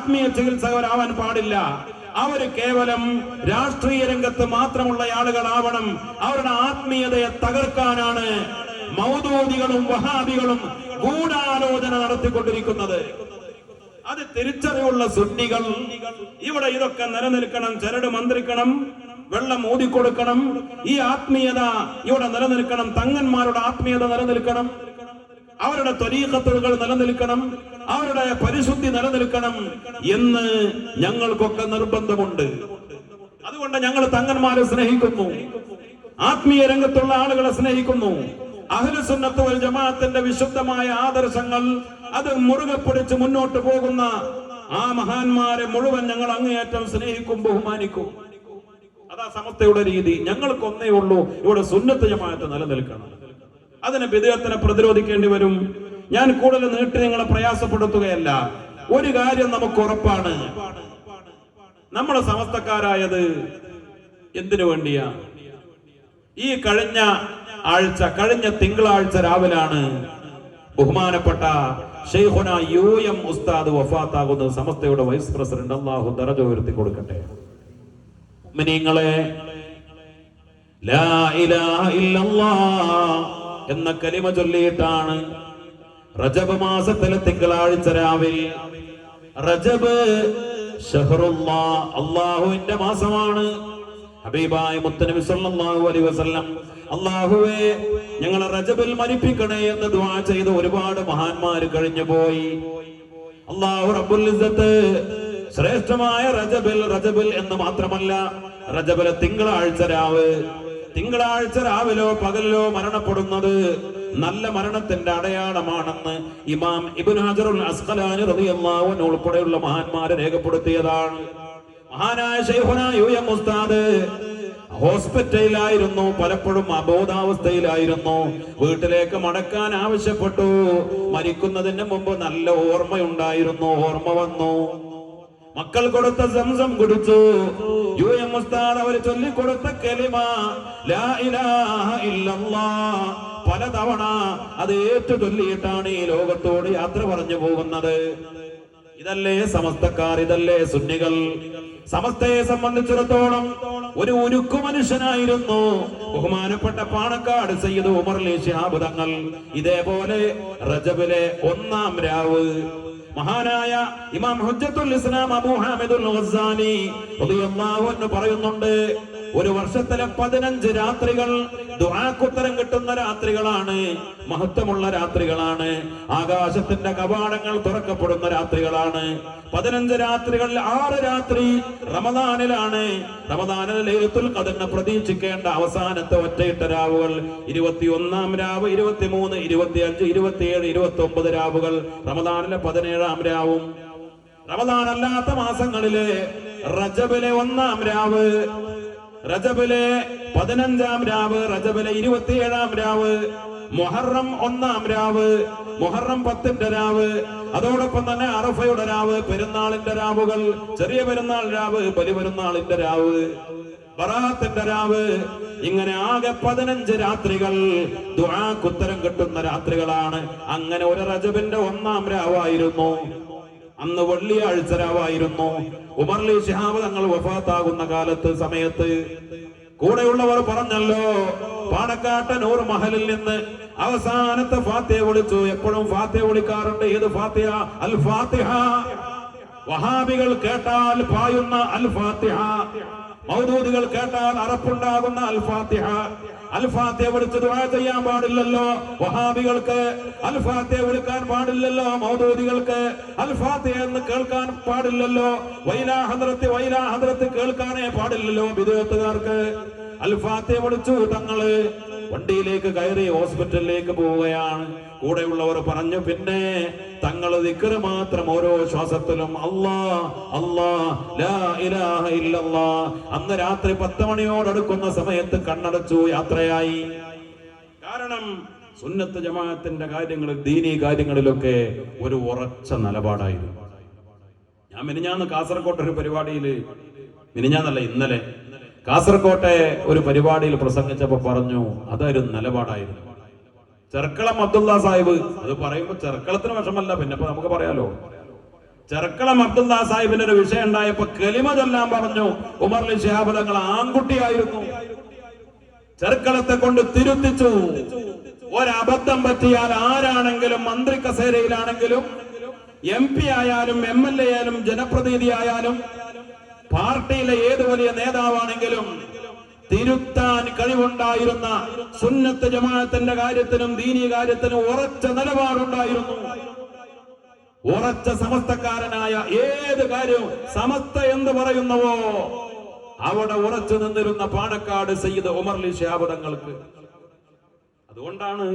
ആത്മീയ ചികിത്സകരാവാൻ പാടില്ല. അവർ കേവലം രാഷ്ട്രീയ രംഗത്ത് മാത്രമുള്ള ആളുകളാവണം. അവരുടെ ആത്മീയതയെ തകർക്കാനാണ് മൗദൂദികളും വഹാബികളും ഗൂഢാലോചന നടത്തിക്കൊണ്ടിരിക്കുന്നത്. അത് തിരിച്ചറിവുള്ള സുന്നികൾ ഇവിടെ ഇതൊക്കെ നിലനിൽക്കണം ചരട് മന്ത്രിക്കണം വെള്ളം ഊതിക്കൊടുക്കണം. ഈ ആത്മീയത ഇവിടെ നിലനിൽക്കണം തങ്ങന്മാരുടെ ആത്മീയത നിലനിൽക്കണം. അവരുടെ ത്വരീഖത്തുകൾ നിലനിൽക്കണം അവരുടെ പരിശുദ്ധി നിലനിൽക്കണം എന്ന് ഞങ്ങൾക്കൊക്കെ നിർബന്ധമുണ്ട്. അതുകൊണ്ട് ഞങ്ങൾ തങ്ങന്മാരെ സ്നേഹിക്കുന്നു ആത്മീയ രംഗത്തുള്ള ആളുകളെ സ്നേഹിക്കുന്നു. അഹ്ലുസുന്നത്ത് വൽ ജമാഅത്തിന്റെ വിശുദ്ധമായ ആദർശങ്ങൾ അത് മുറുകെ പിടിച്ച് മുന്നോട്ട് പോകുന്ന ആ മഹാന്മാരെ മുഴുവൻ ഞങ്ങൾ അങ്ങേയറ്റം സ്നേഹിക്കും ബഹുമാനിക്കും. അതാ സമസ്തയുടെ രീതി. ഞങ്ങൾക്കൊന്നേ ഉള്ളൂ. ഇവിടെ സുന്നത്ത് ജമാഅത്ത് നിലനിൽക്കണം. അതിന് വിദേഹത്തിനെ പ്രതിരോധിക്കേണ്ടി വരും. ഞാൻ കൂടുതൽ നീട്ടി നിങ്ങളെ പ്രയാസപ്പെടുത്തുകയല്ല. ഒരു കാര്യം നമുക്ക് ഉറപ്പാണ്. നമ്മളെ സമസ്തക്കാരായത് എന്തിനു വേണ്ടിയാ? ഈ കഴിഞ്ഞ ആഴ്ച കഴിഞ്ഞ തിങ്കളാഴ്ച രാവിലാണ് ബഹുമാനപ്പെട്ട ഷെയ്ഖുന യു എം ഉസ്താദ് വഫാത്താകുന്ന സമസ്തയുടെ വൈസ് പ്രസിഡന്റ് അള്ളാഹു ദറജ ഉയർത്തി കൊടുക്കട്ടെ. മിനിങ്ങളെ ലാ ഇലാഹ ഇല്ലല്ലാഹ് എന്ന കലിമ ചൊല്ലിയിട്ടാണ് റജബ് മാസത്തിലെ തിങ്കളാഴ്ച രാവിലെ. റജബ് അള്ളാഹുവിന്റെ മാസമാണ്. ഹബീബായ മുത്തനബി സല്ലല്ലാഹു അലൈഹി വസല്ലം അള്ളാഹുവേ ഞങ്ങളെ റജബിൽ മരിപ്പിക്കണേ എന്ന് ദുആ ചെയ്ത ഒരുപാട് മഹാന്മാര് കഴിഞ്ഞു പോയി. അള്ളാഹു റബ്ബുൽ ഇസ്സത്ത് ശ്രേഷ്ഠമായ റജബിൽ റജബിൽ എന്ന് മാത്രമല്ല റജബിലെ തിങ്കളാഴ്ച രാവ് തിങ്കളാഴ്ച രാവിലോ പകലിലോ മരണപ്പെടുന്നത് നല്ല മരണത്തിന്റെ അടയാളമാണെന്ന് ഇമാം ഇബുൻ ഹജറുൽ അസ്കലാനി അൻഹു ഉൾപ്പെടെയുള്ള മഹാന്മാരെ രേഖപ്പെടുത്തിയതാണ്. മഹാനായ ഷെയ്ഖുന യു എം ഉസ്താദ് ഹോസ്പിറ്റലിലായിരുന്നു പലപ്പോഴും അബോധാവസ്ഥയിലായിരുന്നു. വീട്ടിലേക്ക് മടക്കാൻ ആവശ്യപ്പെട്ടു. മരിക്കുന്നതിന് മുമ്പ് നല്ല ഓർമ്മയുണ്ടായിരുന്നു ഓർമ്മ വന്നു. മക്കൾ കൊടുത്ത സംസം കുടിച്ചു. യു എം ഉസ്താദ് അവർ ചൊല്ലിക്കൊടുത്ത കലിമ ലാ ഇലാഹ ഇല്ലല്ലാ പലതവണ അത് ഏറ്റു ചൊല്ലിയിട്ടാണ് ഈ ലോകത്തോട് യാത്ര പറഞ്ഞു പോകുന്നത്. ഇതല്ലേ സമസ്തക്കാർ ഇതല്ലേ സുന്നികൾ. സമസ്തയെ സംബന്ധിച്ചിടത്തോളം ഒരു ഉരുക്കു മനുഷ്യനായിരുന്നു. ബഹുമാനപ്പെട്ട പാണക്കാട് സയ്യിദ് ഉമർ അലി ശിഹാബ് തങ്ങൾ ഇതേപോലെ റജബിലെ ഒന്നാം രാവ് മഹാനായ ഇമാം ഹുജ്ജത്തുൽ ഇസ്ലാം അബൂ ഹാമിദുൽ പറയുന്നുണ്ട് ഒരു വർഷത്തിലെ പതിനഞ്ച് രാത്രികൾ ദുആക്കുത്തരം കിട്ടുന്ന രാത്രികളാണ്. മഹത്വമുള്ള രാത്രികളാണ്. ആകാശത്തിന്റെ കവാടങ്ങൾ തുറക്കപ്പെടുന്ന രാത്രികളാണ്. പതിനഞ്ച് രാത്രികളിൽ ആറ് രാത്രി റമദാനിലാണ്. റമദാനിൽ ലൈലത്തുൽ ഖദറിനെ പ്രതീക്ഷിക്കേണ്ട അവസാനത്തെ ഒറ്റയിട്ട രാവുകൾ ഇരുപത്തിയൊന്നാം രാവ് ഇരുപത്തിമൂന്ന് ഇരുപത്തിയഞ്ച് ഇരുപത്തിയേഴ് ഇരുപത്തി ഒമ്പത് രാവുകൾ റമദാനിലെ പതിനേഴാം രാവും. റമദാനല്ലാത്ത മാസങ്ങളിലെ റജബിലെ ഒന്നാം രാവ് റജബിലെ പതിനഞ്ചാം രാവ് റജബിലെ ഇരുപത്തിയേഴാം രാവ് മൊഹറം ഒന്നാം രാവ് മൊഹറം പത്തിന്റെ രാവ് അതോടൊപ്പം തന്നെ അറഫയുടെ രാവ് പെരുന്നാളിന്റെ രാവുകൾ ചെറിയ പെരുന്നാൾ രാവ് ബലിപെരുന്നാളിന്റെ രാവ് ബറാത്തിന്റെ രാവ് ഇങ്ങനെ ആകെ പതിനഞ്ച് രാത്രികൾ ദുആക്കുത്തരം കിട്ടുന്ന രാത്രികളാണ്. അങ്ങനെ ഒരു റജബിന്റെ ഒന്നാം രാവായിരുന്നു. അന്ന് വെള്ളിയാഴ്ച രാവായിരുന്നു ഉമർലി ശിഹാബ് തങ്ങൾ വഫാത്താകുന്ന കാലത്ത് സമയത്ത് കൂടെയുള്ളവർ പറഞ്ഞല്ലോ പാണക്കാട്ട നൂർ മഹലിൽ നിന്ന് അവസാനത്തെ ഫാത്തിഹ വിളിച്ചു. എപ്പോഴും ഫാത്തിഹ വിളിക്കാറുണ്ട്. ഏത് ഫാത്തിഹ? അൽ ഫാത്തിഹ. വഹാബികൾ കേട്ടാൽ പായുന്ന അൽ ഫാത്തിഹ. മൗദൂദികൾ കേട്ടാൽ അറപ്പുണ്ടാകുന്ന അൽ ഫാത്തിഹ അൽ ഫാത്തിഹ വിളിച്ച് ദുആ ചെയ്യാൻ പാടില്ലല്ലോ. വഹാബികൾക്ക് അൽ ഫാത്തിഹ വിളിക്കാൻ പാടില്ലല്ലോ. മൗദൂദികൾക്ക് അൽ ഫാത്തിഹ എന്ന് കേൾക്കാൻ പാടില്ലല്ലോ. വൈലാ ഹദ്രത്ത് വൈലാ ഹദ്രത്ത് കേൾക്കാനേ പാടില്ലല്ലോ വിദേഹത്തുകാർക്ക് അൽ ഫാത്തിഹ വിളിച്ചു തങ്ങൾ വണ്ടിയിലേക്ക് കയറി ഹോസ്പിറ്റലിലേക്ക് പോവുകയാണ്. കൂടെയുള്ളവർ പറഞ്ഞു പിന്നെ തങ്ങൾ ദിക്കറ് മാത്രം ഓരോ ശ്വാസത്തിലും അല്ലാ അല്ലാ ലാ ഇലാഹ ഇല്ലല്ലാ. അന്ന് രാത്രി പത്ത് മണിയോടടുക്കുന്ന സമയത്ത് കണ്ണടച്ചു യാത്രയായി. കാരണം സുന്നത്ത് ജമാഅത്തിന്റെ കാര്യങ്ങളിൽ ദീനീ കാര്യങ്ങളിലൊക്കെ ഒരു ഉറച്ച നിലപാടായിരുന്നു. ഞാൻ മിനിഞ്ഞാന്ന് കാസർകോട്ടെ ഒരു പരിപാടിയിൽ മിനിഞ്ഞാന്നല്ല ഇന്നലെ കാസർകോട്ടെ ഒരു പരിപാടിയിൽ പ്രസംഗിച്ചപ്പോ പറഞ്ഞു അതൊരു നിലപാടായിരുന്നു. ചെർക്കളം അബ്ദുള്ള സാഹിബ്. അത് പറയുമ്പോ ചെർക്കളത്തിന് വിഷമല്ല പിന്നെ ഇപ്പൊ നമുക്ക് പറയാലോ. ചെറുക്കളം അബ്ദുള്ള സാഹിബിന്റെ ഒരു വിഷയം ഉണ്ടായപ്പോ കെലിമ ചൊല്ലാൻ പറഞ്ഞു. ഉമർലി ശിഹാബുദങ്ങൾ ആൺകുട്ടിയായിരുന്നു. ചെറുക്കളത്തെ കൊണ്ട് തിരുത്തിച്ചു. ഒരബദ്ധം പറ്റിയാൽ ആരാണെങ്കിലും മന്ത്രി കസേരയിലാണെങ്കിലും എം പി ആയാലും എം എൽ എ ആയാലും ജനപ്രതിനിധി ആയാലും പാർട്ടിയിലെ ഏത് വലിയ നേതാവാണെങ്കിലും തിരുത്താൻ കഴിവുണ്ടായിരുന്ന സുന്നത്ത് ജമാഅത്തിന്റെ കാര്യത്തിനും ദീനീ കാര്യത്തിനും ഉറച്ച നിലപാടുണ്ടായിരുന്നു. ഉറച്ച സമസ്തക്കാരനായ ഏത് കാര്യവും സമസ്ത എന്ന് പറയുന്നവോ അവിടെ ഉറച്ചു നിന്നിരുന്ന പാണക്കാട് സയ്യിദ് ഉമർ അലി ശിഹാബ് തങ്ങൾക്ക്. അതുകൊണ്ടാണ്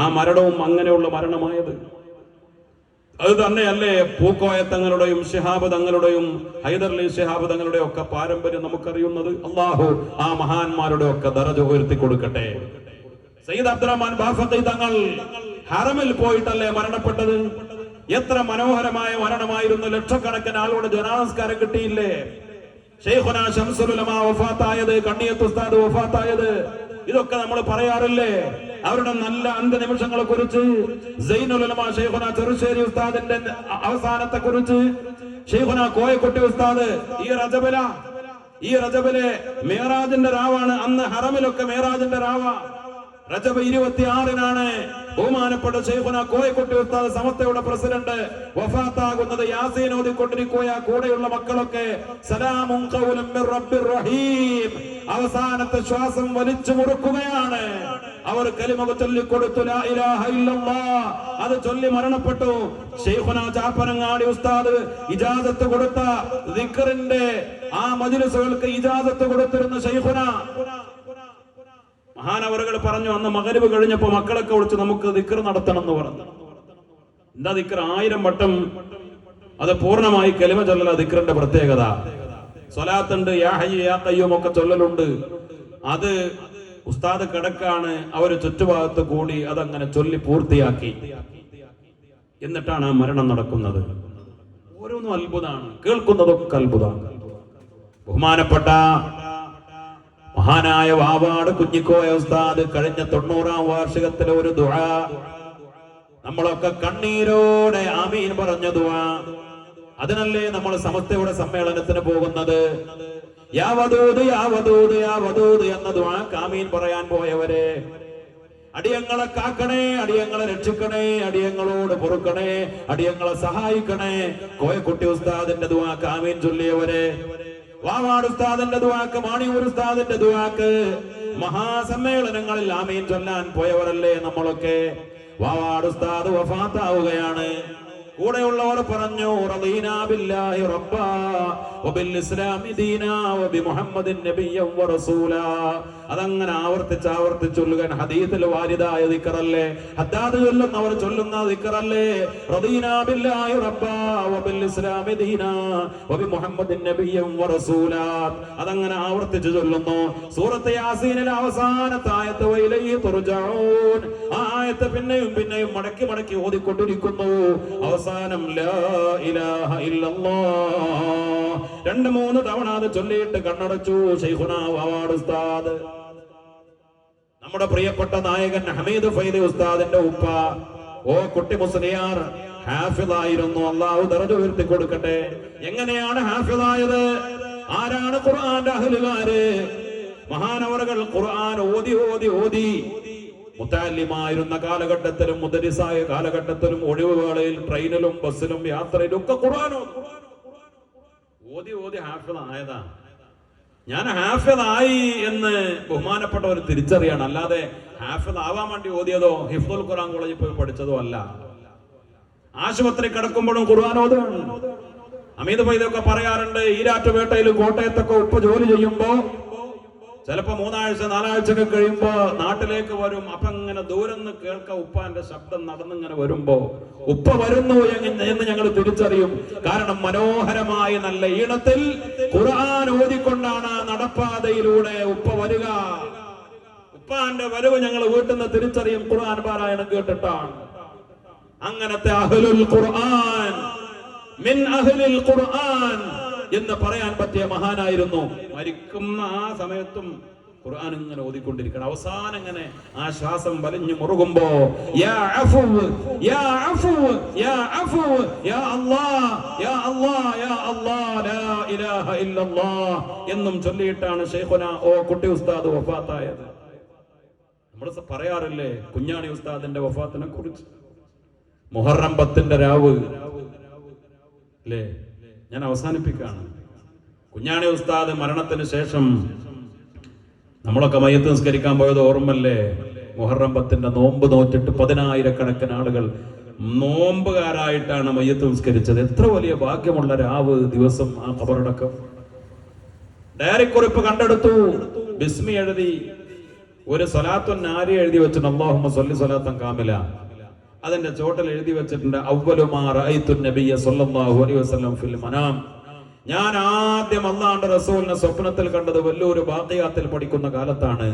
ആ മരണവും അങ്ങനെയുള്ള മരണമായത്. അത് തന്നെയല്ലേ പൂക്കോയ തങ്ങളുടെയും ശിഹാബ് തങ്ങളുടെയും ഹൈദർ അലി ശിഹാബ് തങ്ങളുടെയും ഒക്കെ പാരമ്പര്യം നമുക്കറിയുന്നത്. അള്ളാഹു ആ മഹാന്മാരുടെ ഒക്കെ ദറജ ഉയർത്തി കൊടുക്കട്ടെ. സയ്യിദ് അബ്ദുറഹ്മാൻ ബാഫത്തി തങ്ങൾ ഹറമിൽ പോയിട്ടല്ലേ മരണപ്പെട്ടത്? എത്ര മനോഹരമായ മരണമായിരുന്നു. ലക്ഷക്കണക്കിന് ആളുടെ ജനാനസ്കാരം കിട്ടിയില്ലേ? ഷെയ്ഖുന ഷംസുലമ വഫാത്തായത് കണ്ണിയത്ത് ഉസ്താദ് വഫാത്തായത് ഇതൊക്കെ നമ്മൾ പറയാറില്ലേ? അവരുടെ നല്ല അന്ത്യനിമിഷങ്ങളെ കുറിച്ച് ചെറുശ്ശേരി ഉസ്താദിന്റെ അവസാനത്തെ കുറിച്ച് ഷെയ്ഖുന കോയക്കുട്ടി ഉസ്താദ് ഈ റജബല ഈ റജബിലെ മേറാജിന്റെ റാവാണ് അന്ന് ഹറമിലൊക്കെ മേറാജിന്റെ റാവ റജബ് ഇരുപത്തിയാറിനാണ് ബഹുമാനപ്പെട്ട ഷെയ്ഖുന കോയക്കുട്ടി ഉസ്താദ് സമസ്തയുടെ പ്രസിഡന്റ് വഫാത്താകുന്നത്. യാസീൻ ഓതിക്കൊണ്ടിരിക്കുക കൂടെയുള്ള മക്കളൊക്കെ. സലാമും റബ്ബിർ റഹീം. അവസാനത്തെ ശ്വാസം വലിച്ചു മുറുക്കുകയാണ്. അവർ കലിമ ചൊല്ലിക്കൊടുത്തു അത് ചൊല്ലി മരണപ്പെട്ടു. ഷെയ്ഖുന ചാപ്പനങ്ങാടി ഉസ്താദ് ഇജാസത്ത് കൊടുത്ത ദിക്കറിന്റെ ആ മജ്ലിസുകൾക്ക് ഇജാസത്ത് കൊടുത്തിരുന്ന ഷെയ്ഖുന മഹാനവറുകൾ പറഞ്ഞു അന്ന് മകരവ് കഴിഞ്ഞപ്പോ മക്കളൊക്കെ വിളിച്ച് നമുക്ക് ദിക്കർ നടത്തണം എന്ന് പറഞ്ഞു. എന്താ ദിക്കർ ആയിരം വട്ടം അത് പൂർണമായി കലിമ ചൊല്ലല ദിക്കറിന്റെ പ്രത്യേകത. സ്വലാത്തുണ്ട് യാ ഹയ്യ യാ കയ്യും ഒക്കെ ചൊല്ലലുണ്ട്. അത് ഉസ്താദ് കിടക്കാണ് അവർ ചുറ്റുഭാഗത്ത് കൂടി അതങ്ങനെ ചൊല്ലി പൂർത്തിയാക്കി. എന്നിട്ടാണ് ആ മരണം നടക്കുന്നത്. ഓരോന്നും അത്ഭുതമാണ്. കേൾക്കുന്നതൊക്കെ അത്ഭുതമാണ്. ബഹുമാനപ്പെട്ട മഹാനായ വാവാട് കുഞ്ഞിക്കോയ ഉസ്താദ് കഴിഞ്ഞ തൊണ്ണൂറാം വാർഷികത്തിലെ ഒരു ദുആ. നമ്മളൊക്കെ കണ്ണീരോടെ ആമീൻ പറഞ്ഞ ദുആ. അതിനല്ലേ നമ്മൾ സമസ്തയുടെ സമ്മേളനത്തിന് പോകുന്നത്? യാവതൂത് യാവതൂത് യാവതൂത് എന്ന ദുആ കാമീൻ പറയാൻ പോയവരെ. അടിയങ്ങളെ കാക്കണേ അടിയങ്ങളെ രക്ഷിക്കണേ അടിയങ്ങളോട് പൊറുക്കണേ അടിയങ്ങളെ സഹായിക്കണേ. കോയക്കുട്ടി ഉസ്താദിന്റെ ദുആ കാമീൻ ചൊല്ലിയവരെ. വാവാട് ഉസ്താദിന്റെ ദുവാക്ക് മാണിയൂർ ഉസ്താദിന്റെ ദുവാക്ക് മഹാസമ്മേളനങ്ങളിൽ ആമീൻ ചൊല്ലാൻ പോയവരല്ലേ നമ്മളൊക്കെ. വാവാട് ഉസ്താദ് വഫാത്താവുകയാണ്. കൂടെയുള്ളവർ പറഞ്ഞു റബ്ബാ വബിൽ ഇസ്ലാമി ദീനാ വബി മുഹമ്മദിൻ നബിയ്യം വറസൂലാ അതങ്ങനെ ആവർത്തിച്ച് ആവർത്തിച്ച് ഹദീത്തിൽ ഹദീസിൽ വാരിദായ ദിക്റല്ലേ ഹദ്ദാദ് ചൊല്ലുന്നവർ ചൊല്ലുന്ന ദിക്കറല്ലേ? റദീനാ ബില്ലാഹി റബ്ബാ വബിൽ ഇസ്ലാമി ദീനാ വബി മുഹമ്മദിൻ നബിയ്യം വറസൂലാ അതങ്ങനെ ആവർത്തിച്ച് ചൊല്ലുന്നു. സൂറത്ത് യാസീനിൽ അവസാനത്തെ ആയത്ത് വൈലൈ തുർജഊൻ. ആ ആയത്ത് പിന്നെയും പിന്നെയും മടക്കി മടക്കി ഓതിക്കൊണ്ടിരിക്കുന്നു. അവസാനം ലാ ഇലാഹ ഇല്ലല്ലാഹ് രണ്ട് മൂന്ന് തവണ അത് ചൊല്ലിയിട്ട് കണ്ണടച്ചു. ഉസ്താദ്. നമ്മുടെ പ്രിയപ്പെട്ട നായകൻ ഹമീദ് ഫൈദി ഉസ്താദിന്റെ ഉപ്പ. ഓ കുട്ടി മുസ്ലിയാർ ഹാഫിദായിരുന്നു. അള്ളാഹു ദറജ ഉയർത്തി കൊടുക്കട്ടെ. എങ്ങനെയാണ് ഹാഫിദായത്? ആരാണ് ഖുർആന്റെ അഹലുകാര്? മഹാനവറുകൾ ഖുർആൻ ഓതി ഓതി ഓതി. മുത്താലിമായിരുന്ന കാലഘട്ടത്തിലും മുദരിസായ കാലഘട്ടത്തിലും ഒഴിവുവേളയിൽ ട്രെയിനിലും ബസ്സിലും യാത്രയിലും ഒക്കെ ഖുർആൻ ഓതും. ഓതി ആയതാണ് ഞാൻ ഹാഫിളായി എന്ന് ബഹുമാനപ്പെട്ടവർ തിരിച്ചറിയാണ്. അല്ലാതെ ഹാഫിൾ ആവാൻ വേണ്ടി ഓതിയതോ ഹിഫ്ദുൽ ഖുർആൻ കോളേജിൽ പോയി പഠിച്ചതോ അല്ല. ആശുപത്രി കിടക്കുമ്പോഴും ഖുർആൻ ഓതുകയാണ്. അമീത് പൈതൊക്കെ പറയാറുണ്ട് ഈരാറ്റുപേട്ടയിലും കോട്ടയത്തൊക്കെ ഉപ്പ് ജോലി ചെയ്യുമ്പോ ചിലപ്പോ മൂന്നാഴ്ച നാലാഴ്ച ഒക്കെ കഴിയുമ്പോ നാട്ടിലേക്ക് വരും. അപ്പൊ ഇങ്ങനെ ദൂരം കേൾക്ക ഉപ്പാന്റെ ശബ്ദം നടന്നിങ്ങനെ വരുമ്പോ ഉപ്പ വരുന്നു എന്ന് ഞങ്ങൾ തിരിച്ചറിയും. കാരണം മനോഹരമായ നല്ല ഈണത്തിൽ ഖുർആൻ ഓതിക്കൊണ്ടാണ് നടപ്പാതയിലൂടെ ഉപ്പ വരിക. ഉപ്പാന്റെ വരവ് ഞങ്ങൾ വീട്ടിൽ നിന്ന് തിരിച്ചറിയും. ഖുർആൻ പാരായണം കേട്ടിട്ടാണ്. അങ്ങനത്തെ അഹലുൽ ഖുർആൻ. മിൻ അഹ്ലിൽ ഖുർആൻ. എന്ന് പറയാൻ പറ്റിയ മഹാനായിരുന്നു. മരിക്കുന്ന ആ സമയത്തും ഖുർആൻ ഇങ്ങനെ ഓതിക്കൊണ്ടിരിക്കണം അവസാനം ഇങ്ങനെ ആ ശ്വാസം വലിഞ്ഞു മുറുകുമ്പോ യാ യാ യാ യാ അല്ലാഹ്, യാ അല്ലാഹ്, യാ അല്ലാഹ്, ലാ ഇലാഹ ഇല്ലല്ലാഹ് എന്നും ചൊല്ലിയിട്ടാണ് ഷെയ്ഖുന ഓ കുട്ടി ഉസ്താദ് വഫാത്തായത്. നമ്മൾ പറയാറില്ലേ കുഞ്ഞാണി ഉസ്താദിന്റെ വഫാത്തിനെ കുറിച്ച്? മുഹറം പത്തിന്റെ രാവ്. അല്ലേ ഞാൻ അവസാനിപ്പിക്കുകയാണ്. കുഞ്ഞാണി ഉസ്താദ് മരണത്തിന് ശേഷം നമ്മളൊക്കെ മയ്യത്ത് നിസ്കരിക്കാൻ പോയത് ഓർമ്മല്ലേ? മുഹറം പത്തിന്റെ നോമ്പ് നോറ്റിട്ട് പതിനായിരക്കണക്കിന് ആളുകൾ നോമ്പുകാരായിട്ടാണ് മയ്യത്ത് നിസ്കരിച്ചത്. എത്ര വലിയ ഭാഗ്യമുള്ള രാവ് ദിവസം ആ കബറടക്കം ഡയറി കുറിപ്പ് കണ്ടെടുത്തു. ബിസ്മി എഴുതി. ഒരു സലാത്തുൻ നാരി എഴുതി വെച്ചിട്ടുണ്ട്. അള്ളാഹുമ്മ സൊല്ലി സലാത്തൻ കാമില. അതിന്റെ ചോട്ടൽ എഴുതി വെച്ചിട്ടുണ്ട് ഞാൻ ആദ്യം അള്ളാന്റെ റസൂലിനെ സ്വപ്നത്തിൽ കണ്ടത് വല്ലൂര് ബാക്കിയാത്തിൽ പഠിക്കുന്ന കാലത്താണ്.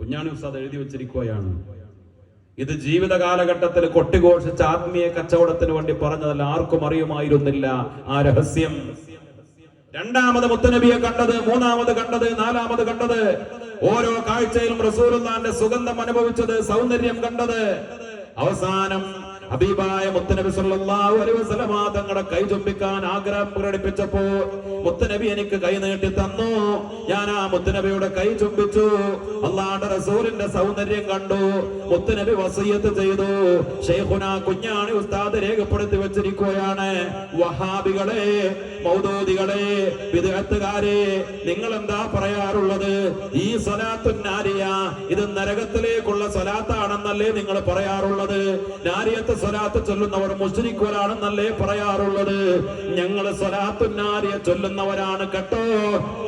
കുഞ്ഞാണി ഉസ്താദ് എഴുതി വെച്ചിരിക്കുകയാണ്. ഇത് ജീവിത കാലഘട്ടത്തിൽ കൊട്ടിഘോഷിച്ച ആത്മീയ കച്ചവടത്തിന് വേണ്ടി പറഞ്ഞതല്ല ആർക്കും അറിയുമായിരുന്നില്ല. ആ രഹസ്യം. രണ്ടാമത് മുത്തനബിയെ കണ്ടത് മൂന്നാമത് കണ്ടത് നാലാമത് കണ്ടത്. ഓരോ കാഴ്ചയിലും റസൂലുള്ളാന്റെ സുഗന്ധം അനുഭവിച്ചത് സൗന്ദര്യം കണ്ടത്. അവസാനം ഹബീബായ മുത്തനബി സല്ലല്ലാഹു അലൈഹി വസല്ലമ തങ്ങളുടെ കൈ ചുംബിക്കാൻ ആഗ്രഹം പ്രകടിപ്പിച്ചപ്പോൾ മുത്തനബി എനിക്ക് കൈ നീട്ടി തന്നു. ഞാൻ ആ മുത്തനബിയുടെ കൈ ചുംബിച്ചു. അള്ളാഹുവിന്റെ റസൂലിന്റെ സൗന്ദര്യം കണ്ടു. മുത്തനബി വസീയത്ത് ചെയ്തു. ഷെയ്ഖുന കുഞ്ഞാണി ഉസ്താദ് രേഖപ്പെടുത്തി വെച്ചിരിക്കുകയാണ്. വഹാബികളെ മൗദൂദികളെ വിദേഹത്തുകാരെ നിങ്ങൾ എന്താ പറയാറുള്ളത്? ഈ സ്വലാത്തു നാരിയ ഇത് നരകത്തിലേക്കുള്ള സ്വലാത്താണെന്നല്ലേ നിങ്ങൾ പറയാറുള്ളത്? നാരിയത്ത് സ്വലാത്ത് ചൊല്ലുന്നവർ മുസ്ലിക്കുവരാണെന്നല്ലേ പറയാറുള്ളത്? ഞങ്ങൾ സ്വലാത്തു നാരിയ ചൊല്ലുന്നവരാണ് കേട്ടോ.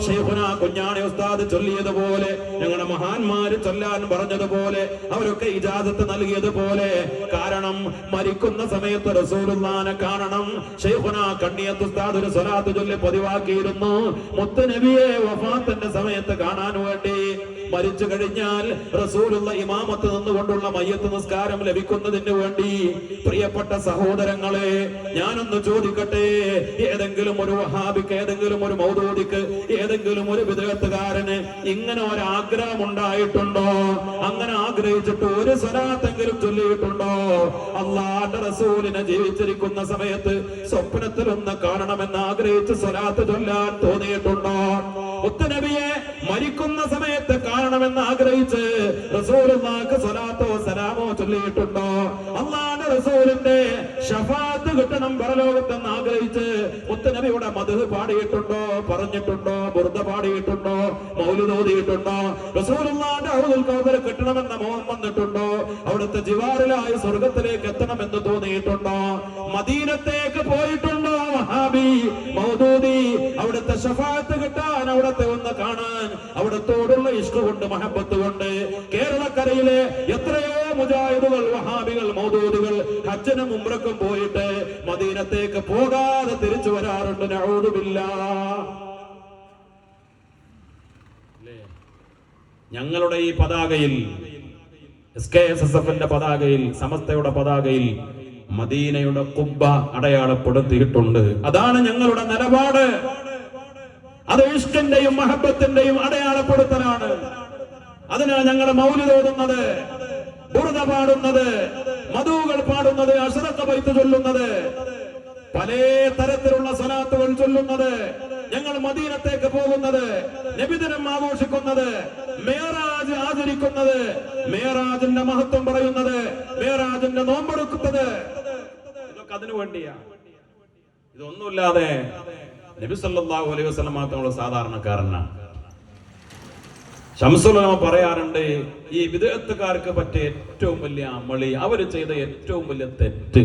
ഷെയ്ഖുന കുഞ്ഞാണി ഉസ്താദ് ചൊല്ലിയതുപോലെ ഞങ്ങളുടെ മഹാന്മാര് ചൊല്ലാൻ പറഞ്ഞതുപോലെ അവരൊക്കെ ഇജാസത്ത് നൽകിയതുപോലെ. കാരണം മരിക്കുന്ന സമയത്ത് റസൂലുള്ളാനെ കാണണം. ഷെയ്ഖുന കണ്ണിയത്ത് ഉസ്താദ് ഒരു സ്വലാത്ത് ചൊല്ലി പതിവാക്കിയിരുന്നു. മുത്തുനബിയെ വഫാത്തിന്റെ സമയത്ത് കാണാൻ വേണ്ടി മരിച്ചു കഴിഞ്ഞാൽ റസൂലുള്ള ഇമാമത്ത് നിന്നുകൊണ്ടുള്ള മയ്യത്ത് നിസ്കാരം ലഭിക്കുന്നതിന് വേണ്ടി. പ്രിയപ്പെട്ട സഹോദരങ്ങളെ ഞാനൊന്ന് ചോദിക്കട്ടെ? ഏതെങ്കിലും ഒരു വഹാബിക്ക് ഏതെങ്കിലും ഒരു മൗദൂദിക്ക് ഏതെങ്കിലും ഒരു വിദഗത്തുകാരന് ഇങ്ങനെ ഒരു ആഗ്രഹം ഉണ്ടായിട്ടുണ്ടോ അങ്ങനെ ആഗ്രഹിച്ചിട്ട് ഒരു സ്വരാത്തെങ്കിലും ചൊല്ലിയിട്ടുണ്ടോ? അള്ളാന്റെ റസൂലിനെ ജീവിച്ചിരിക്കുന്ന സമയത്ത് സ്വപ്നത്തിൽ ഒന്ന് കാണണമെന്ന് ആഗ്രഹിച്ച് സ്വലാത്ത് ചൊല്ലാൻ തോന്നിയിട്ടുണ്ടോ? മുത്തനബിയെ മരിക്കുന്ന സമയത്ത് കാണണമെന്ന് ആഗ്രഹിച്ച് റസൂലുള്ളാഹിക്ക് സ്വലാത്തോ സലാമോ ചൊല്ലിയിട്ടുണ്ടോ അള്ളാന്റെ റസൂലിന്റെ ഷഫാത്ത് കിട്ടണം പരലോകത്തെന്ന് ആഗ്രഹിച്ച് മുത്തനബിയുടെ മധു പാടിയിട്ടുണ്ടോ? പറഞ്ഞിട്ടുണ്ടോ? ബുർദ പാടിയിട്ടുണ്ടോ? മൗലുതോതിയിട്ടുണ്ടോ റസൂലുള്ളാന്റെ ഔദുൽ കൗദർ കിട്ടണമെന്ന മോഹം വന്നിട്ടുണ്ടോ? അവിടുത്തെ ജിവാറിലായി സ്വർഗത്തിലേക്ക് എത്തണമെന്ന് തോന്നിയിട്ടുണ്ടോ? മദീനത്തേക്ക് പോയിട്ടുണ്ടോ മഹാബി മൗദൂദി അവിടുത്തെ ഷഫാത്ത് കിട്ടാൻ അവിടത്തെ ഒന്ന് കാണാൻ അവിടത്തോടുള്ള ഇഷ്ടുകൊണ്ട് മഹബത്ത് കൊണ്ട് കേരളക്കരയിലെ എത്രയോ മുജാഹിദുകൾ വഹാബികൾ മൗദൂദുകൾ ഹജ്ജനും ഉംറക്കും പോയിട്ട് മദീനത്തേക്ക് പോകാതെ തിരിച്ചു വരാറുണ്ട്. നഊദുബില്ലാ ഞങ്ങളുടെ ഈ പതാകയിൽ എസ് കെ എസ് എസ് എഫിന്റെ പതാകയിൽ സമസ്തയുടെ പതാകയിൽ മദീനയുടെ കുബ്ബ അടയാളപ്പെടുത്തിയിട്ടുണ്ട്. അതാണ് ഞങ്ങളുടെ നിലപാട്. അത് ഇഷ്ടന്റെയും മഹബത്തിന്റെയും അടയാളപ്പെടുത്തലാണ്. അതിനാണ് മൗലി മൗലിതോടുന്നത് ബുറുദ പാടുന്നത് മധുകൾ പാടുന്നത് അഷറക്ക പൈത്ത് ചൊല്ലുന്നത്. പല തരത്തിലുള്ള സനാത്തുകൾ ചൊല്ലുന്നത് ഞങ്ങൾ മദീനത്തേക്ക് പോകുന്നത് നബിദിനം ആഘോഷിക്കുന്നത് മേറാജ് ആചരിക്കുന്നത് മേറാജിന്റെ മഹത്വം പറയുന്നത് മേറാജിന്റെ നോമ്പെടുക്കുന്നത്. ഇതൊക്കെ അതിനു വേണ്ടിയാ. ഇതൊന്നുമില്ലാതെ നബി സല്ലല്ലാഹു അലൈഹി വസ്ലം മാത്രമുള്ള സാധാരണക്കാരനാണ് ഷംസുലമ പറയാറുണ്ട് ഈ വിദേഹത്തുകാർക്ക് പറ്റിയ ഏറ്റവും വലിയ അമളി അവർ ചെയ്ത ഏറ്റവും വലിയ തെറ്റ്.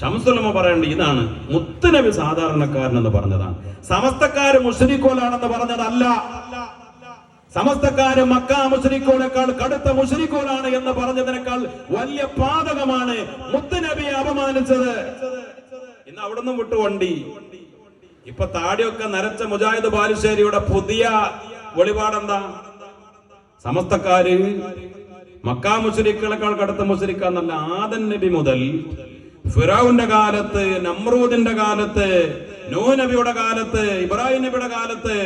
ശംസുലമ പറയേണ്ട ഇതാണ് മുത്തനവി സാധാരണക്കാരൻ എന്ന് പറഞ്ഞതാണ്. സമസ്തക്കാര് മുഷരിക്കോലാണെന്ന് പറഞ്ഞതല്ല. സമസ്തക്കാര് മക്ക മുസ്ലിക്കോളേക്കാൾ കടുത്ത മുഷരിക്കോലാണ് എന്ന് പറഞ്ഞതിനേക്കാൾ വലിയ പാതകമാണ് മുത്തനബിയെ അപമാനിച്ചത്. ഇന്ന് അവിടുന്ന് വിട്ടു വണ്ടി ഇപ്പൊ താടിയൊക്കെ നരച്ച മുജാഹിദ് ബാലുശ്ശേരിയുടെ പുതിയ വെളിപാടെന്താ സമസ്തക്കാര് മക്കാ മുഷരിക്കളെക്കാൾ കടുത്ത മുസ്ലിക്കാന്നല്ല ആദൻ നബി മുതൽ ഫിറാവുന്റെ കാലത്ത് നമ്രൂദിന്റെ കാലത്ത് നോ നബിയുടെ കാലത്ത് ഇബ്രാഹിം നബിയുടെ കാലത്ത്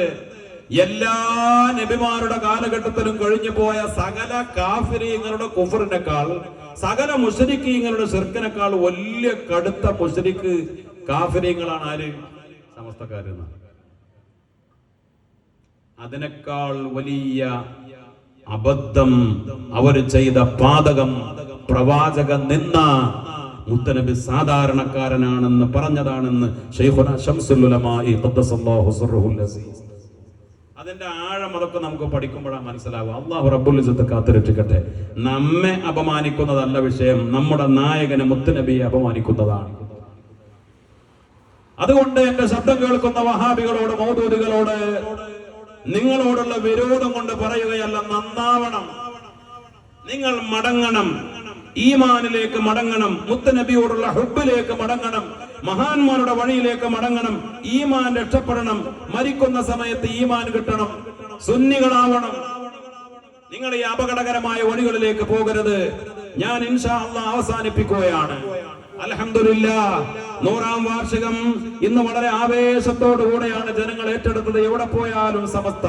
എല്ലാ നബിമാരുടെ കാലഘട്ടത്തിലും കഴിഞ്ഞു പോയ സകല കാഫിരിങ്ങളുടെ കുഫറിനേക്കാൾ സകല മുഷരിക്കീങ്ങളുടെ ചെറുക്കിനേക്കാൾ വലിയ കടുത്ത മുഷരിക്ക് കാഫിരിങ്ങളാണ് ആര്? സമസ്തക്കാരെന്ന് അതിനേക്കാൾ വലിയ അബദ്ധം അവർ ചെയ്ത പാതകം പ്രവാചക നിന്ന മുത്തനബി സാധാരണക്കാരനാണെന്ന് പറഞ്ഞതാണെന്ന് അതിന്റെ ആഴം അതൊക്കെ നമുക്ക് പഠിക്കുമ്പോഴാണ് മനസ്സിലാവുക. അള്ളാഹു റബ്ബുൽ ഇസ്സത്ത് കാത്തിരക്ഷിക്കട്ടെ. നമ്മെ അപമാനിക്കുന്നതല്ല വിഷയം. നമ്മുടെ നായകനെ മുത്തനബിയെ അപമാനിക്കുന്നതാണ്. അതുകൊണ്ട് എന്റെ ശബ്ദം കേൾക്കുന്ന വഹാബികളോട് മൗദൂദികളോട് നിങ്ങളോടുള്ള വിരോധം കൊണ്ട് പറയുകയല്ല നന്നാവണം. നിങ്ങൾ മടങ്ങണം. ഈമാനിലേക്ക് മടങ്ങണം. മുത്തനബിയോടുള്ള ഹുബിലേക്ക് മടങ്ങണം. മഹാന്മാരുടെ വഴിയിലേക്ക് മടങ്ങണം. ഈമാൻ രക്ഷപ്പെടണം. മരിക്കുന്ന സമയത്ത് ഈമാൻ കിട്ടണം. സുന്നികളാവണം. നിങ്ങൾ ഈ അപകടകരമായ വഴികളിലേക്ക് പോകരുത്. ഞാൻ ഇൻഷാ അള്ളാഹ് അവസാനിപ്പിക്കുകയാണ്. അലഹമില്ല നൂറാം വാർഷികം ഇന്ന് വളരെ ആവേശത്തോടുകൂടെയാണ് ജനങ്ങൾ ഏറ്റെടുത്തത്. എവിടെ പോയാലും സമസ്ത.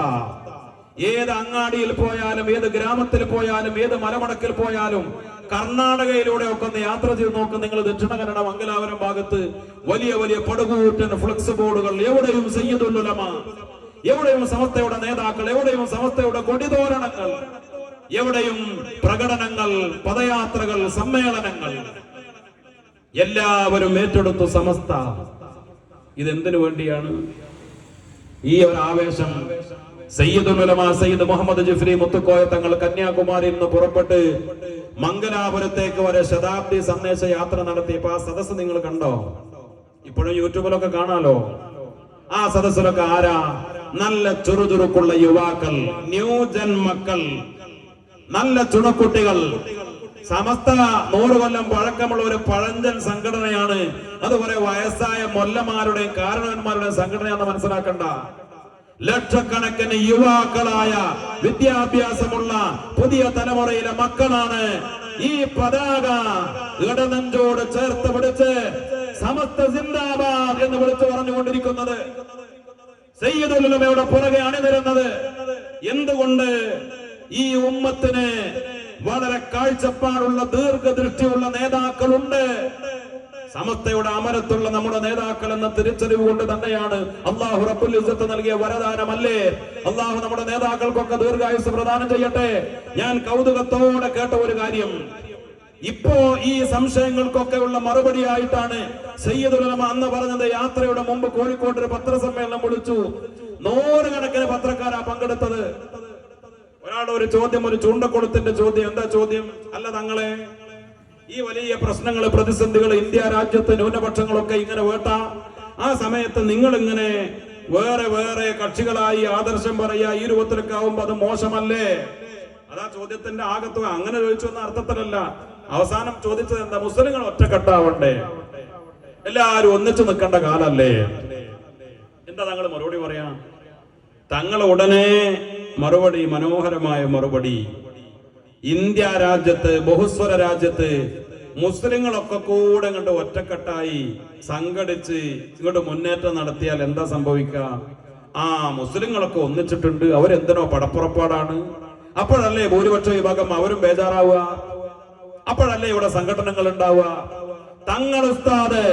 ഏത് അങ്ങാടിയിൽ പോയാലും ഏത് ഗ്രാമത്തിൽ പോയാലും ഏത് മലമടക്കിൽ പോയാലും കർണാടകയിലൂടെ ഒക്കെ ഒന്ന് യാത്ര ചെയ്ത് നോക്കും. നിങ്ങൾ ദക്ഷിണ കന്നഡ മംഗലാപുരം ഭാഗത്ത് വലിയ വലിയ പടുകൂറ്റൻ ഫ്ലക്സ് ബോർഡുകൾ. എവിടെയും സയ്യദുല്ലുലമ എവിടെയും സമസ്തയുടെ നേതാക്കൾ എവിടെയും സമസ്തയുടെ കൊടിതോരണങ്ങൾ എവിടെയും പ്രകടനങ്ങൾ പദയാത്രകൾ സമ്മേളനങ്ങൾ എല്ലാവരും ഏറ്റെടുത്തു സമസ്ത. ഇതെന്തിനു വേണ്ടിയാണ്? ഈ ഒരു ആവേശം. സയ്യിദ് ഉലമ സയ്യിദ് മുഹമ്മദ് ജിഫ്രി മുത്തുക്കോയ തങ്ങൾ കന്യാകുമാരിയിൽ നിന്ന് പുറപ്പെട്ട് മംഗലാപുരത്തേക്ക് വരെ ശതാബ്ദി സന്ദേശ യാത്ര നടത്തിയപ്പോ ആ സദസ്സ് നിങ്ങൾ കണ്ടോ? ഇപ്പോഴും യൂട്യൂബിലൊക്കെ കാണാലോ? ആ സദസ്സിലൊക്കെ ആരാ? നല്ല ചുറുചുറുക്കുള്ള യുവാക്കൾ ന്യൂജൻ മക്കൾ നല്ല ചുണക്കുട്ടികൾ സമസ്ത നൂറ് കൊല്ലം പഴക്കമുള്ള ഒരു പഴഞ്ചൻ സംഘടനയാണ്. അതുപോലെ വയസ്സായ മൊല്ലമാരുടെയും കാരണവന്മാരുടെയും സംഘടനയാണെന്ന് മനസ്സിലാക്കണ്ട. ലക്ഷക്കണക്കിന് യുവാക്കളായ വിദ്യാഭ്യാസമുള്ള പുതിയ തലമുറയിലെ മക്കളാണ്. ഈ പതാക ഇടനെഞ്ചോട് ചേർത്ത് പിടിച്ച് സമസ്ത സിന്ദാബാദ് എന്ന് വിളിച്ചു പറഞ്ഞുകൊണ്ടിരിക്കുന്നത്. സയ്യിദുലമയുടെ പുറകെ അണിനിരുന്നത്. എന്തുകൊണ്ട് ഈ ഉമ്മത്തിന് വളരെ കാഴ്ചപ്പാടുള്ള ദീർഘദൃഷ്ടിയുള്ള നേതാക്കളുണ്ട്. സമസ്തയുടെ അമരത്തുള്ള നമ്മുടെ നേതാക്കൾ എന്ന തിരിച്ചറിവ് കൊണ്ട് തന്നെയാണ് അള്ളാഹു റബ്ബുൽ ഇസ്സത്ത് നൽകിയ വരദാനമല്ലേ? അള്ളാഹു നമ്മുടെ നേതാക്കൾക്കൊക്കെ ദീർഘായുസ് പ്രദാനം ചെയ്യട്ടെ? ഞാൻ കൗതുകത്തോടെ കേട്ട ഒരു കാര്യം. ഇപ്പോ ഈ സംശയങ്ങൾക്കൊക്കെ ഉള്ള മറുപടിയായിട്ടാണ് സയ്യിദുലമ അന്ന് പറഞ്ഞത്. യാത്രയുടെ മുമ്പ് കോഴിക്കോട്ട് ഒരു പത്രസമ്മേളനം വിളിച്ചു. നൂറുകണക്കിന് പത്രക്കാരാ പങ്കെടുത്തത്. ഒരാളുടെ ഒരു ചോദ്യം ഒരു ചൂണ്ടക്കൊടുത്തിന്റെ ചോദ്യം. എന്താ ചോദ്യം? അല്ല തങ്ങളെ ഈ വലിയ പ്രശ്നങ്ങൾ പ്രതിസന്ധികൾ ഇന്ത്യ രാജ്യത്ത് ന്യൂനപക്ഷങ്ങളൊക്കെ ഇങ്ങനെ വേട്ട. ആ സമയത്ത് നിങ്ങൾ ഇങ്ങനെ വേറെ വേറെ കക്ഷികളായി ആദർശം പറയാ ഈ രൂപത്തിലൊക്കെ ആവുമ്പോ അത് മോശമല്ലേ? അതാ ചോദ്യത്തിന്റെ ആകത്തുക. അങ്ങനെ ചോദിച്ചു എന്ന അർത്ഥത്തിലല്ല. അവസാനം ചോദിച്ചത് എന്താ? മുസ്ലിങ്ങൾ ഒറ്റക്കെട്ടാവണ്ടേ? എല്ലാരും ഒന്നിച്ചു നിൽക്കേണ്ട കാലല്ലേ? എന്താ തങ്ങൾ മറുപടി പറയാ? തങ്ങൾ ഉടനെ മറുപടി മനോഹരമായ മറുപടി. ഇന്ത്യ രാജ്യത്ത് ബഹുസ്വര രാജ്യത്ത് മുസ്ലിങ്ങളൊക്കെ കൂടെ ഇങ്ങോട്ട് ഒറ്റക്കെട്ടായി സംഘടിച്ച് ഇങ്ങോട്ട് മുന്നേറ്റം നടത്തിയാൽ എന്താ സംഭവിക്കുക? ആ മുസ്ലിങ്ങളൊക്കെ ഒന്നിച്ചിട്ടുണ്ട്. അവരെന്തിനോ പടപ്പുറപ്പാടാണ്. അപ്പോഴല്ലേ ഭൂരിപക്ഷ വിഭാഗം അവരും ബേജാറാവുക? അപ്പോഴല്ലേ ഇവിടെ സംഘടനകൾ ഉണ്ടാവുക? തങ്ങൾ ഉസ്താദ്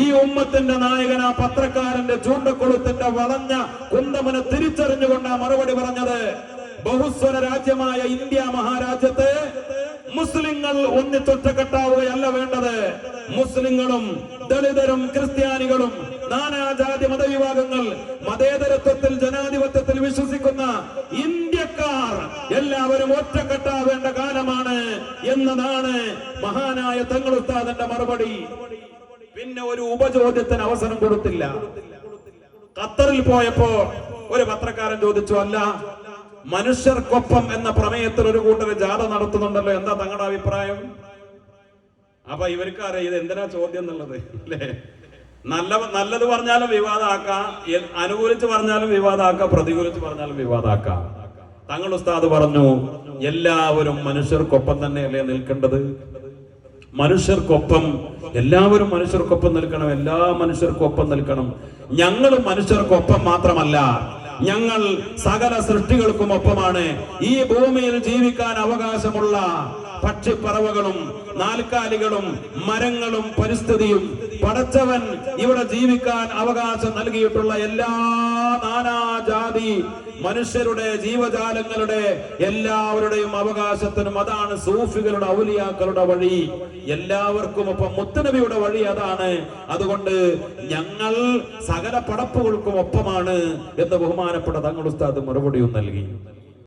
ഈ ഉമ്മത്തിന്റെ നായകൻ ആ പത്രക്കാരന്റെ ചൂണ്ടക്കൊളുത്തിന്റെ വളഞ്ഞ കുന്തമനെ തിരിച്ചറിഞ്ഞുകൊണ്ടാ മറുപടി പറഞ്ഞത് ബഹുസ്വര രാജ്യമായ ഇന്ത്യ മഹാരാജ്യത്തെ മുസ്ലിങ്ങൾ ഒന്നിച്ചൊറ്റക്കെട്ടാവുകയല്ല വേണ്ടത്. മുസ്ലിങ്ങളും ദളിതരും ക്രിസ്ത്യാനികളും നാനാജാതി മതവിഭാഗങ്ങൾ മതേതരത്വത്തിൽ ജനാധിപത്യത്തിൽ വിശ്വസിക്കുന്ന ഇന്ത്യക്കാർ എല്ലാവരും ഒറ്റക്കെട്ടാവേണ്ട കാലമാണ് എന്നതാണ് മഹാനായ തങ്ങൾ ഉസ്താദന്റെ മറുപടി. പിന്നെ ഒരു ഉപചോദ്യത്തിന് അവസരം കൊടുത്തില്ല. ഖത്തറിൽ പോയപ്പോ ഒരു പത്രക്കാരൻ ചോദിച്ചു അല്ല മനുഷ്യർക്കൊപ്പം എന്ന പ്രമേയത്തിൽ ഒരു കൂട്ടർ ജാഥ നടത്തുന്നുണ്ടല്ലോ എന്താ തങ്ങളുടെ അഭിപ്രായം? അപ്പൊ ഇവർക്കറിയാം ഇത് എന്തിനാ ചോദ്യം എന്നുള്ളത് അല്ലേ? നല്ല നല്ലത് പറഞ്ഞാലും വിവാദമാക്കാം അനുകൂലിച്ച് പറഞ്ഞാലും വിവാദമാക്കാം പ്രതികൂലിച്ച് പറഞ്ഞാലും വിവാദമാക്കാം. തങ്ങൾ ഉസ്താദ് പറഞ്ഞു എല്ലാവരും മനുഷ്യർക്കൊപ്പം തന്നെയല്ലേ നിൽക്കേണ്ടത്? മനുഷ്യർക്കൊപ്പം എല്ലാവരും മനുഷ്യർക്കൊപ്പം നിൽക്കണം എല്ലാ മനുഷ്യർക്കൊപ്പം നിൽക്കണം. ഞങ്ങൾ മനുഷ്യർക്കൊപ്പം മാത്രമല്ല ഞങ്ങൾ സകല സൃഷ്ടികൾക്കും ഒപ്പമാണ് ഈ ഭൂമിയിൽ ജീവിക്കാൻ അവകാശമുള്ള പക്ഷിപ്പറവകളും നാൽക്കാലികളും മരങ്ങളും പരിസ്ഥിതിയും പടച്ചവൻ ഇവിടെ ജീവിക്കാൻ അവകാശം നൽകിയിട്ടുള്ള എല്ലാ നാനാജാതി മനുഷ്യരുടെ ജീവജാലങ്ങളുടെ എല്ലാവരുടെയും അവകാശത്തിനും അതാണ് സൂഫികളുടെ ഔലിയാക്കളുടെ വഴി. എല്ലാവർക്കും ഒപ്പം മുത്തനബിയുടെ വഴി അതാണ്. അതുകൊണ്ട് ഞങ്ങൾ സകല പടപ്പുകൾക്കും ഒപ്പമാണ് എന്ന് ബഹുമാനപ്പെട്ട തങ്ങൾ ഉസ്താദ് മറുപടിയും നൽകി.